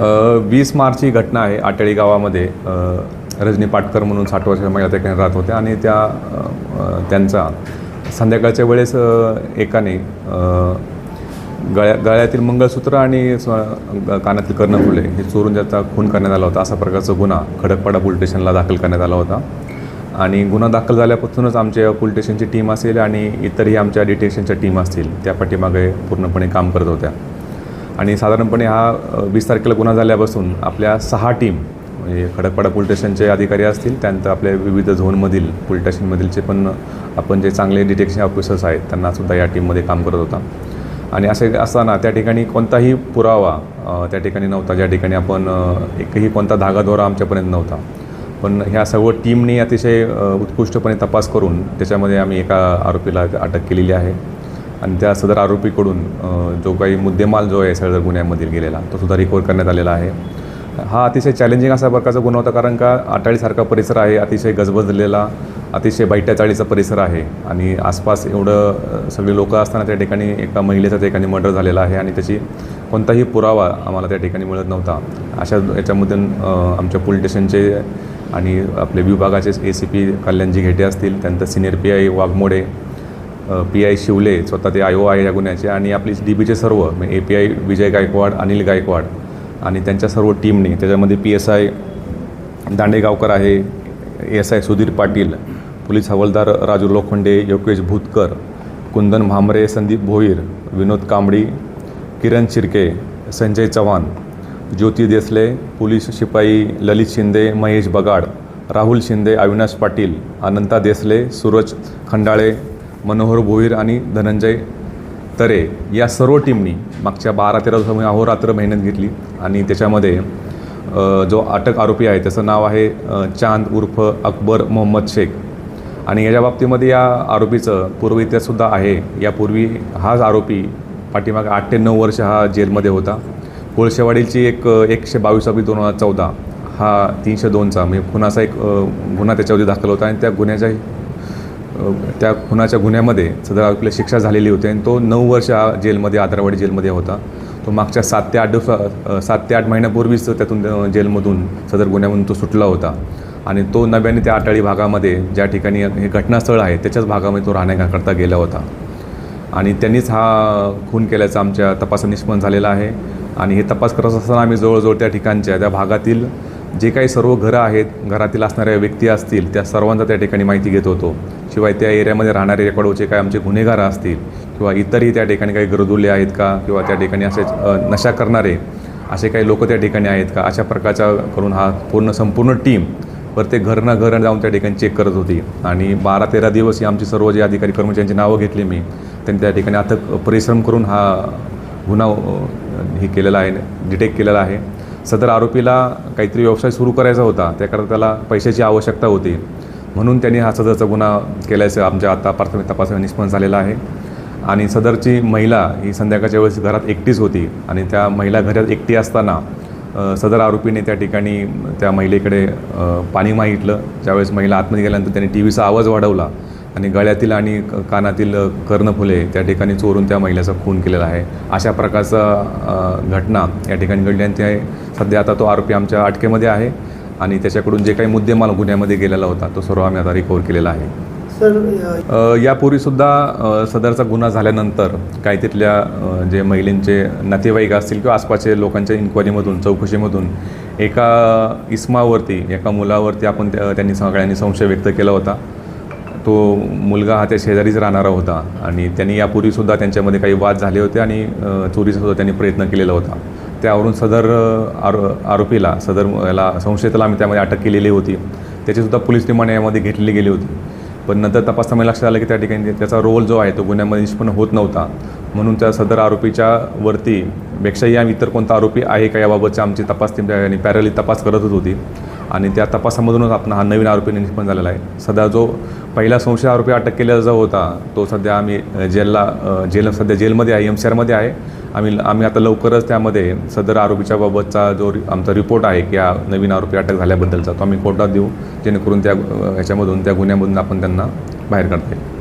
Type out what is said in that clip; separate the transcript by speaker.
Speaker 1: वीस मार्च ही घटना आहे आटळी गावामध्ये. रजनी पाटकर म्हणून साठ वर्षाच्या महिला त्या ठिकाणी राहत होत्या आणि त्या त्यांचा संध्याकाळच्या वेळेस एकाने गळ्या गळ्यातील मंगळसूत्र आणि स्व- ग- कानातील कर्णफुले हे चोरून त्याचा खून करण्यात आला होता. असा प्रकारचा गुन्हा खडकपाडा पोलीस स्टेशनला दाखल करण्यात आला होता. आणि गुन्हा दाखल झाल्यापासूनच आमच्या पोलीस स्टेशनची टीम असेल आणि इतरही आमच्या डिटेक्शनच्या टीम असतील त्या पाठीमागे पूर्णपणे काम करत होत्या. आणि साधारणपणे हा वीस तारखेला गुन्हा झाल्यापासून आपल्या सहा टीम म्हणजे खडकपाडा पोलीस स्टेशनचे अधिकारी असतील त्यानंतर आपल्या विविध झोनमधील पोलीस स्टेशनमधीलचे पण आपण जे चांगले डिटेक्शन ऑफिसर्स आहेत त्यांनासुद्धा या टीममध्ये काम करत होता. आणि असे असताना त्या ठिकाणी कोणताही पुरावा त्या ठिकाणी नव्हता ज्या ठिकाणी आपण एकही कोणता धागादोरा आमच्यापर्यंत नव्हता. पण ह्या सर्व टीमने अतिशय उत्कृष्टपणे तपास करून त्याच्यामध्ये आम्ही एका आरोपीला अटक केलेली आहे. आणि त्या सदर आरोपीकडून जो काही मुद्देमाल जो आहे सदर गुन्ह्यामधील गेलेला तो सुद्धा रिकवर करण्यात आलेला आहे. हा अतिशय चॅलेंजिंग असा प्रकारचा गुन्हा होता कारण का आटाळीसारखा परिसर आहे अतिशय गजबजलेला अतिशय बैठ्या चाळीचा परिसर आहे. आणि आसपास एवढं सगळे लोक असताना त्या ठिकाणी एका महिलेचा त्या ठिकाणी मर्डर झालेला आहे आणि त्याची कोणताही पुरावा आम्हाला त्या ठिकाणी मिळत नव्हता. अशा याच्यामधून आमच्या पोलीस स्टेशनचे आणि आपले विभागाचे A C P Kalyanji Ghete असतील त्यानंतर senior P I Waghmode P I Shivale स्वतः ते आय ओ आहे या गुन्ह्याचे आणि आपली डी बीचे सर्व A P I Vijay Gaikwad Anil Gaikwad आणि त्यांच्या सर्व टीमने त्याच्यामध्ये पी एस आय दांडेगावकर आहे S I Sudhir Patil police हवालदार राजू लोखंडे योगेश भूतकर कुंदन भामरे संदीप भोईर विनोद कांबडी किरण शिर्के संजय चव्हाण ज्योती देसले पोलीस शिपाई ललित शिंदे महेश बगाड राहुल शिंदे अविनाश पाटील अनंता देसले सूरज खंडाळे मनोहर भोईर आणि धनंजय तरे या सर्व टीमनी मागच्या बारा तेरा दिवसामध्ये अहोरात्र मेहनत घेतली आणि त्याच्यामध्ये जो अटक आरोपी आहे त्याचं नाव आहे चांद उर्फ अकबर मोहम्मद शेख. आणि याच्या बाबतीमध्ये या आरोपीचं पूर्व इतिहाससुद्धा आहे. यापूर्वी हाच आरोपी पाठीमागे आठ ते नऊ वर्ष हा जेलमध्ये होता. कोळशेवाडीची एक एकशे बावीस अब्लिक दोन हजार चौदा हा तीनशे दोनचा म्हणजे खुनाचा एक गुन्हा त्याच्यावरती दाखल होता आणि त्या गुन्ह्याच्या त्या खुनाच्या गुन्ह्यामध्ये सदर आरोपीला शिक्षा झालेली होती आणि तो नऊ वर्ष जेलमध्ये आदरावाडी जेलमध्ये होता. तो मागच्या सात ते आठ दिवसा सात ते आठ महिन्यापूर्वीच त्यातून जेलमधून सदर गुन्ह्यामधून तो सुटला होता. आणि तो नव्याने त्या आटाळी भागामध्ये ज्या ठिकाणी हे घटनास्थळ आहे त्याच्याच भागामध्ये तो राहण्याकरता गेला होता. आणि त्यांनीच हा खून केल्याचा आमच्या तपासात निष्पन्न झालेला आहे. आणि हे तपास करत असताना आम्ही जवळजवळ त्या ठिकाणच्या त्या भागातील जे काही सर्व घरं आहेत घरातील असणाऱ्या व्यक्ती असतील त्या सर्वांचा त्या ठिकाणी माहिती घेत होतो. शिवाय त्या एरियामध्ये राहणारे रेकॉर्डचे काय आमचे गुन्हेगार असतील किंवा इतरही त्या ठिकाणी काही गरजुले आहेत का किंवा त्या ठिकाणी असे नशा करणारे असे काही लोक त्या ठिकाणी आहेत का अशा प्रकारच्या करून हा पूर्ण संपूर्ण टीम प्रत्येक घरनं घरं जाऊन त्या ठिकाणी चेक करत होती. आणि बारा तेरा दिवस ही आमची सर्व जे अधिकारी कर्मचाऱ्यांची नावं घेतली मी त्यांनी त्या ठिकाणी अथक परिश्रम करून हा गुन्हा हे केलेला आहे डिटेक्ट केलेला आहे. सदर आरोपीला काहीतरी व्यवसाय सुरू करायचा होता त्याकरता त्याला पैशाची आवश्यकता होती. म्हणून त्यांनी हा सदरचा गुन्हा केल्याचं आमच्या आता प्राथमिक तपासाने निष्पन्न झालेला आहे. आणि सदरची महिला ही संध्याकाळच्या वेळेस घरात एकटीच होती आणि त्या महिला घरात एकटी असताना सदर आरोपीने त्या ठिकाणी त्या महिलेकडे पाणी मागितलं. ज्यावेळेस महिला आतमध्ये गेल्यानंतर त्यांनी टी व्हीचा आवाज वाढवला. आणि गळ्यातील आणि कानातील कर्णफुले त्या ठिकाणी चोरून त्या महिलेचा खून केलेला आहे. अशा प्रकारचा घटना या ठिकाणी घडली आणि ते सध्या आता तो आरोपी आमच्या अटकेमध्ये आहे आणि त्याच्याकडून जे काही मुद्देमाल गुन्ह्यामध्ये गेलेला होता तो सर्व आम्ही आता रिकवर केलेला आहे.
Speaker 2: सर
Speaker 1: यापूर्वीसुद्धा सदरचा गुन्हा झाल्यानंतर काही तिथल्या जे महिलांचे नातेवाईक असतील किंवा आसपासच्या लोकांच्या इन्क्वायरीमधून चौकशीमधून एका इस्मावरती एका मुलावरती आपण त्या- त्यांनी सगळ्यांनी संशय व्यक्त केला होता. तो मुलगा हा त्या शेजारीच राहणारा होता आणि त्यांनी यापूर्वीसुद्धा त्यांच्यामध्ये काही वाद झाले होते आणि चोरीचा सुद्धा त्यांनी प्रयत्न केलेला होता. त्यावरून सदर आरो आरोपीला सदर याला संशयिताला आम्ही त्यामध्ये अटक केलेली होती. त्याचीसुद्धा पोलीस रिमांड यामध्ये घेतली गेली होती. पण नंतर तपासताना लक्षात आलं की त्या ठिकाणी त्याचा रोल जो आहे तो गुन्ह्यामध्ये निष्पन्न होत नव्हता. म्हणून त्या सदर आरोपीच्या वरती पेक्षाही आम्ही इतर कोणता आरोपी आहे का? याबाबतची आमची तपास टीम त्या पॅरली तपास करतच होती. आणि त्या तपासामधूनच आपण हा नवीन आरोपी निष्पन्न झालेला आहे. सध्या जो पहिला संशय आरोपी अटक केलेला जो होता तो सध्या आम्ही जेलला जेल सध्या जेलमध्ये आहे एम सी आरमध्ये आहे. आम्ही आम्ही आता लवकरच त्यामध्ये सदर आरोपीच्या बाबतचा जो रि- आमचा रिपोर्ट आहे की हा नवीन आरोपी अटक झाल्याबद्दलचा तो आम्ही कोर्टात देऊ. जेणेकरून त्या ह्याच्यामधून त्या गुन्ह्यामधून आपण त्यांना बाहेर काढता येईल.